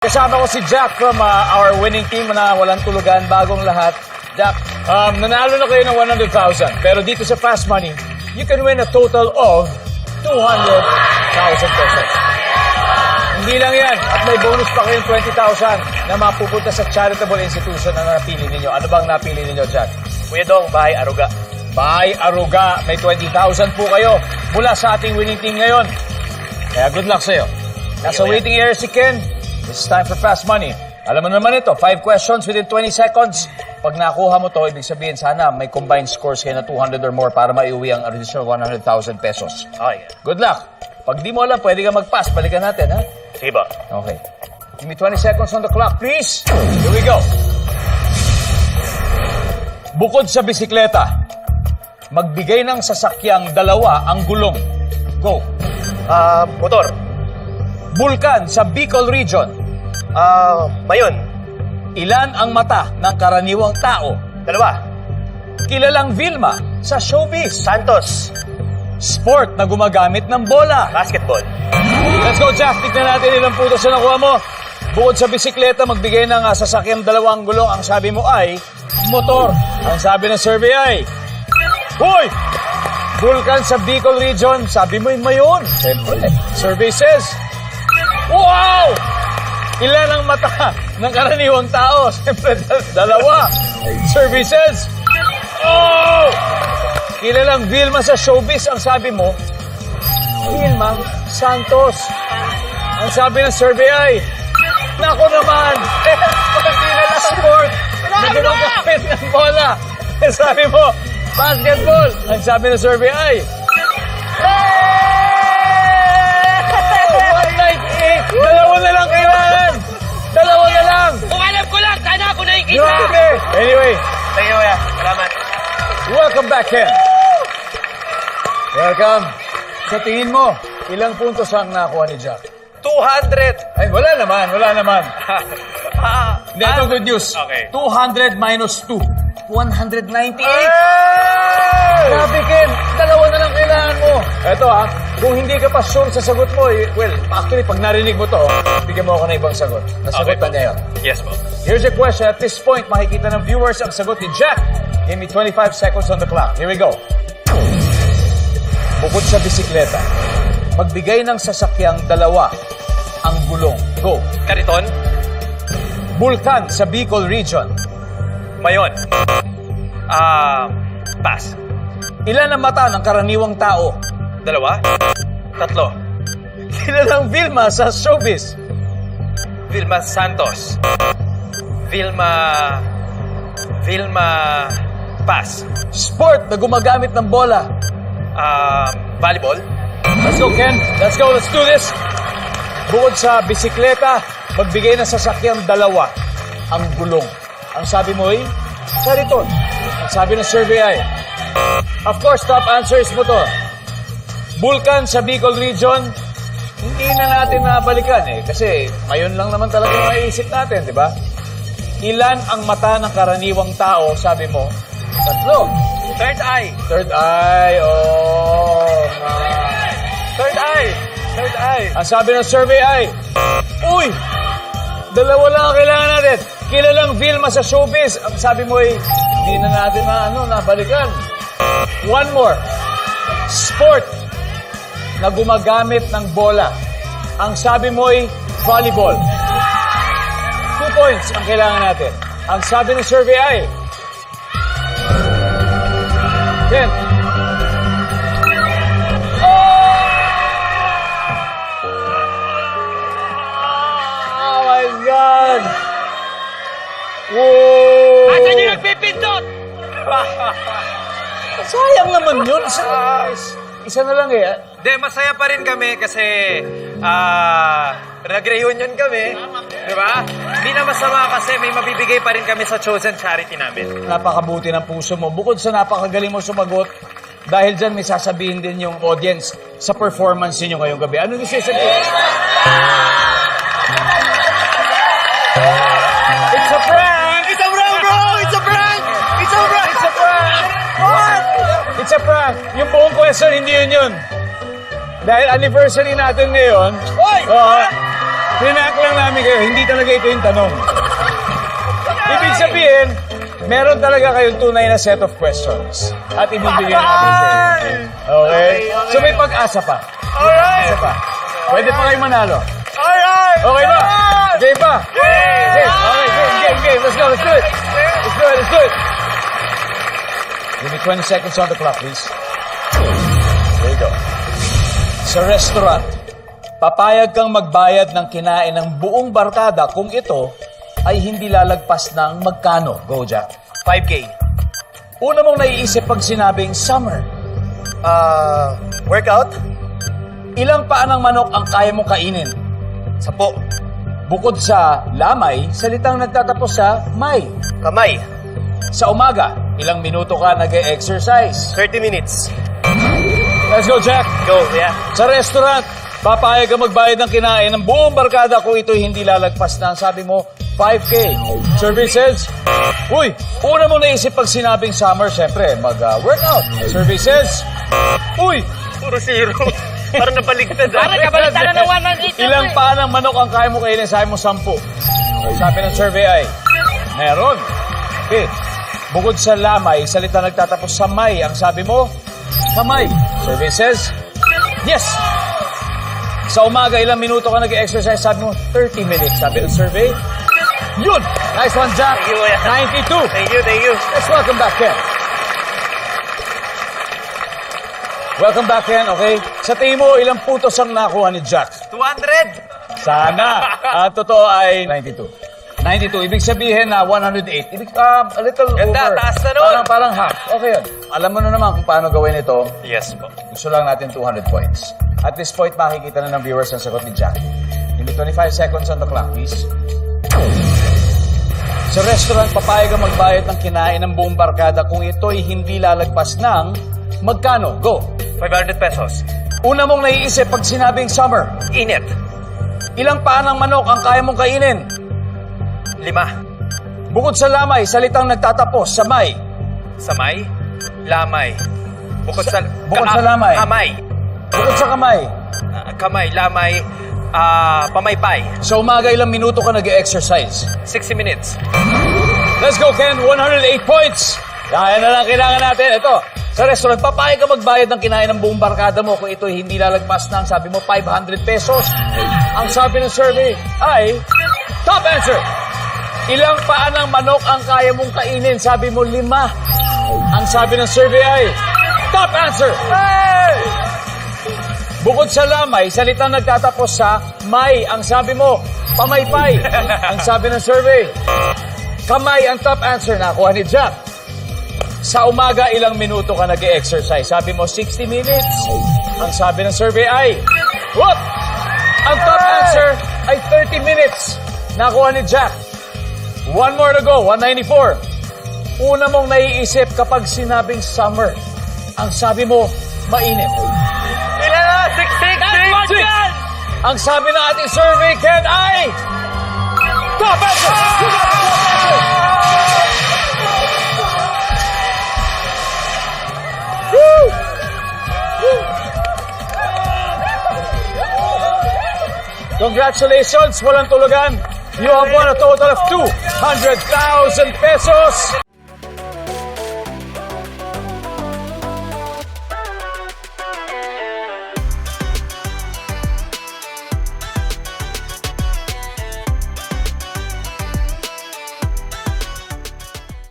Kasama ko si Jack from uh, our winning team na walang tulugan, bagong lahat. Jack, um, nanalo na kayo ng 100,000. Pero dito sa Fast Money, you can win a total of 200,000 pesos. Hindi lang yan. At may bonus pa kayong 20,000 na mapupunta sa charitable institution na napili ninyo. Ano bang napili ninyo, Jack? Kuya Dong, bahay Aruga. By Aruga, may 20,000 po kayo mula sa ating winning team ngayon. Kaya good luck sa'yo. Nasa waiting area si Ken. It's time for Fast Money. Alam mo naman ito, 5 questions within 20 seconds. Pag nakuha mo to, ibig sabihin sana may combined scores kayo na 200 or more para maiuwi ang additional 100,000 pesos. Okay. Good luck. Pag di mo alam, pwede ka mag-pass. Balikan natin, ha? Sige ba? Okay. Give me 20 seconds on the clock, please. Here we go. Bukod sa bisikleta, magbigay ng sasakyang dalawa ang gulong. Go. Ah, motor. Bulkan sa Bicol Region. Ah, mayon. Ilan ang mata ng karaniwang tao? Dalawa. Kilalang Vilma sa showbiz. Santos. Sport na gumagamit ng bola. Basketball. Let's go, Jack. Tignan natin ilang putos na nakuha mo. Bukod sa bisikleta, magbigay ng uh, sasakyang dalawang gulong. Ang sabi mo ay motor. Ang sabi ng survey ay... Hoy! Vulcan sa Bicol Region. Sabi mo yung mayon. Survey says... Wow! Ilan ang mata ng karaniwang tao? Siyempre, dal- dalawa. Says... Oh! Kilalang Vilma sa showbiz. Ang sabi mo, Vilma Santos. Ang sabi ng survey ay, Nako naman! Pagkakila na sport na gumagamit ng bola. Ang sabi mo, basketball. Ang sabi ng survey ay, 198! Dalawa na lang Anyway, Thank you, kuya. Salamat. welcome back, Ken. Welcome. Sa tingin mo, ilang puntos ang nakuha ni Jack? 200. Ay, wala naman, wala naman. ah, Hindi, ito good news. Okay. 200 minus 2. 198. Hey! Grabe, Ken. Dalawa na lang kailangan mo. Ito ha, kung hindi ka pa sure sa sagot mo, eh, well, actually, pag narinig mo to, bigyan mo ako ng ibang sagot. Nasagot Okay. na niya yun. Yes po. Here's your question. At this point, makikita ng viewers ang sagot ni Jack. Give me 25 seconds on the clock. Here we go. Bukod sa bisikleta, magbigay ng sasakyang dalawa ang gulong. Go. Kariton. Bulkan sa Bicol Region. Mayon. Ah, pass. Ilan ang mata ng karaniwang tao? Dalawa. Tatlo. Kilalang Vilma sa showbiz. Vilma Santos. Vilma... Vilma... Pass. Sport na gumagamit ng bola. Ah, volleyball. Let's go, Ken. Let's go. Let's do this. Bukod sa bisikleta, magbigay ng sasakyang dalawa ang gulong. Ang sabi mo ay, Sariton. Ang sabi ng survey ay, of course, top answers mo to. Bulkan sa Bicol Region, hindi na natin nabalikan eh. Kasi ngayon lang naman talaga yung maiisip natin, di ba? Ilan ang mata ng karaniwang tao, sabi mo? Tatlo. Third eye. Third eye, oh. Third eye. Third eye. Ang sabi ng survey ay, Uy! Dalawa lang ang kailangan natin. Kilalang Vilma sa showbiz. Ang sabi mo ay, hindi na natin na, ano, nabalikan. One more. Sport na gumagamit ng bola. Ang sabi mo ay, volleyball. Two points ang kailangan natin. Ang sabi ng survey ay, Ken. Oh my God! Whoa! Asan yung nagpipindot? Sayang naman yun. Isa, isa na lang eh. De, masaya pa rin kami kasi ah nag-reunion kami. Di ba? Hindi na masama kasi may mabibigay pa rin kami sa chosen charity namin. Napakabuti ng puso mo. Bukod sa napakagaling mo sumagot, dahil dyan may sasabihin din yung audience sa performance ninyo ngayong gabi. Ano yung sasabihin? Question, hindi yun yun. Dahil anniversary natin ngayon, Oy! oh, pinank lang namin kayo, hindi talaga ito yung tanong. Ibig sabihin, meron talaga kayong tunay na set of questions. At ibibigyan natin sa inyo. Okay? So may pag-asa pa. Alright! Isa pa. Pwede pa kayo manalo. Alright! Okay ba? Game pa? Game. Okay, game, game, game. Let's go, let's do it. Let's do it, let's do it. Give me 20 seconds on the clock, please. Go. Sa restaurant, papayag kang magbayad ng kinain ng buong barkada kung ito ay hindi lalagpas ng magkano. Go, Jack. 5K. Una mong naiisip pag sinabing summer. Ah, workout? Ilang paa ng manok ang kaya mong kainin? Sapo. Bukod sa lamay, salitang nagtatapos sa may. Kamay. Sa umaga, ilang minuto ka nag-exercise. 30 minutes. Let's go, Jack! Go, yeah. Sa restaurant, papayag ka magbayad ng kinain ng buong barkada kung ito'y hindi lalagpas na, sabi mo, 5K. Services? Uy, una mo naisip pag sinabing summer, syempre, mag-workout. Services? Uy, Puro zero. Parang nabaligtad. Parang kabalitan na ng 118. ilang paa ng manok ang kaya mo kainin? Sabi mo, 10. Sabi ng survey ay, meron. Okay. Bukod sa lamay, salita nagtatapos sa may. Ang sabi mo, kamay. Survey says, yes. Sa umaga, ilang minuto ka nag-exercise? Sabi mo, 30 minutes. Sabi ng survey, yun. Nice one, Jack. Thank you, kuya. 92. Thank you, thank you. Let's welcome back Ken. Welcome back Ken, okay? Sa tingin mo, ilang putos ang nakuha ni Jack? 200! Sana. At totoo ay 92. 92. Ibig sabihin na 108. Ibig, ah, a little Ganda, over. taas na nun. Parang, parang half. Okay yun. Alam mo na naman kung paano gawin ito. Yes po. Gusto lang natin 200 points. At this point, makikita na ng viewers ang sagot ni Jack. Give me 25 seconds on the clock, please. Sa restaurant, papayag ang magbayad ng kinain ng buong barkada kung ito'y hindi lalagpas ng magkano? Go! 500 pesos. Una mong naiisip pag sinabing summer. Init. Ilang paa ng manok ang kaya mong kainin? Lima. Bukod sa lamay, salitang nagtatapos sa may. Samay. Lamay. Bukod sa... bukod sa lamay. Kamay. Bukod sa kamay. Ah, kamay, lamay. Ah, pamaypay. Sa umaga, ilang minuto ka nag-exercise? 60 minutes. Let's go, Ken. 108 points. Kaya na lang kailangan natin. Ito, sa restaurant, papayag ka magbayad ng kinain ng buong barkada mo kung ito hindi lalagpas ng, sabi mo, 500 pesos. Ang sabi ng survey ay, top answer. Ilang paa ng manok ang kaya mong kainin? Sabi mo, lima. Ang sabi ng survey ay, top answer. Bukod sa lamay, salitang nagtatapos sa may. Ang sabi mo, pamaypay. ang sabi ng survey, kamay ang top answer. Nakuha ni Jack. Sa umaga, ilang minuto ka nag exercise Sabi mo, 60 minutes. Ang sabi ng survey ay, whoop! Ang top answer ay 30 minutes. Nakuha ni Jack. One more to go, 194. Una mong naiisip kapag sinabing summer. Ang sabi mo, mainit. Ilan na? 6, 6, That's one Six. dyan! Ang sabi ng ating survey, Ken, ay... Top answer! You got the top answer! Woo! Woo! Congratulations, walang tulugan. You have won a total of 200,000 pesos.